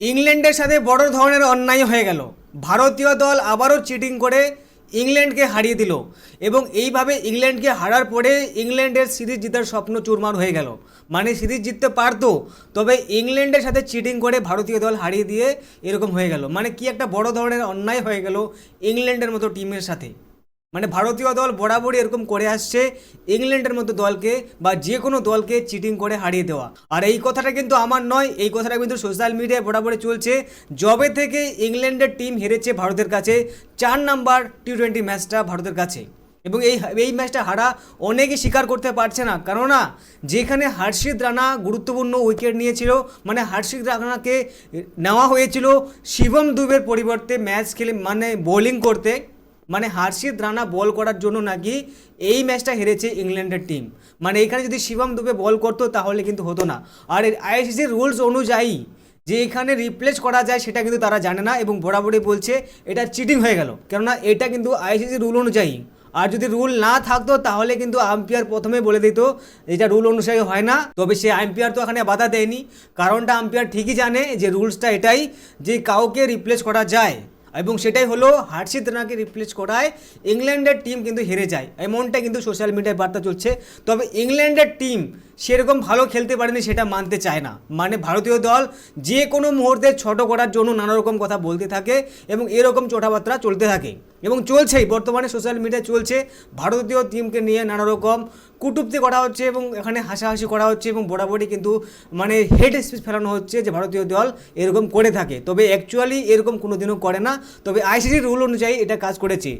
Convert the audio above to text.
ইংল্যান্ডের সাথে বড় ধরনের অন্যায় হয়ে গেল। ভারতীয় দল আবারও চিটিং করে ইংল্যান্ডকে হারিয়ে দিল এবং এইভাবে ইংল্যান্ডকে হারার পরে ইংল্যান্ডের সিরিজ জেতার স্বপ্ন চুরমার হয়ে গেল। মানে সিরিজ জিততে পারতো, তবে ইংল্যান্ডের সাথে চিটিং করে ভারতীয় দল হারিয়ে দিয়ে এরকম হয়ে গেল। মানে কি একটা বড় ধরনের অন্যায় হয়ে গেল ইংল্যান্ডের মতো টিমের সাথে। মানে ভারতীয় দল বরাবরই এরকম করে আসছে ইংল্যান্ডের মতো দলকে বা যে কোনো দলকে চিটিং করে হারিয়ে দেওয়া। আর এই কথাটা কিন্তু আমার নয়, এই কথাটা কিন্তু সোশ্যাল মিডিয়ায় বরাবরই চলছে। জবে থেকে ইংল্যান্ডের টিম হেরেছে ভারতের কাছে, চার নাম্বার টি টোয়েন্টি ম্যাচটা ভারতের কাছে। এবং এই এই ম্যাচটা হারা অনেকেই স্বীকার করতে পারছে না। কেননা, যেখানে হার্ষিদ রানা গুরুত্বপূর্ণ উইকেট নিয়েছিল মানে হার্ষিদ রানাকে নেওয়া হয়েছিল শিবম দুবের পরিবর্তে ম্যাচ খেলে মানে বোলিং করতে। মানে হার্ষিদ রানা বল করার জন্য নাকি এই ম্যাচটা হেরেছে ইংল্যান্ডের টিম মানে এখানে যদি শিবম দুবে বল করতো তাহলে কিন্তু হতো না। আর আইসিসির রুলস অনুযায়ী যে এখানে রিপ্লেস করা যায় সেটা কিন্তু তারা জানে না এবং বরাবরই বলছে এটা চিটিং হয়ে গেল। কেননা এটা কিন্তু আইসিসি রুল অনুযায়ী। আর যদি রুল না থাকতো তাহলে কিন্তু আম্পায়ার প্রথমে বলে দিত, এটা রুল অনুসারে হয় না। তবে সে আম্পায়ার তো এখানে বাধা দেয়নি। কারণটা আম্পায়ার ঠিকই জানে যে রুলসটা এটাই যে কাউকে রিপ্লেস করা যায়। এবং সেটাই হলো হার্ষিত রানাকে রিপ্লেস করায় ইংল্যান্ডের টিম কিন্তু হেরে যায়। এমনটা কিন্তু সোশ্যাল মিডিয়ায় বার্তা চলছে। তবে ইংল্যান্ডের টিম সেরকম ভালো খেলতে পারেনি সেটা মানতে চায় না। মানে ভারতীয় দল যে কোনো মুহূর্তে ছোট করার জন্য নানা রকম কথা বলতে থাকে এবং এরকম চোটাবার্তা চলতে থাকে। এবং চলছেই, বর্তমানে সোশ্যাল মিডিয়া চলছে। ভারতীয় টিমকে নিয়ে নানা রকম কুটুপ্তি করা হচ্ছে এবং এখানে হাসাহাসি করা হচ্ছে এবং বরাবরই কিন্তু মানে হেড স্পিচ ফেলানো হচ্ছে যে ভারতীয় দল এরকম করে থাকে। তবে অ্যাকচুয়ালি এরকম কোনোদিনও করে না। তবে আইসিসি রুল অনুযায়ী এটা কাজ করেছে।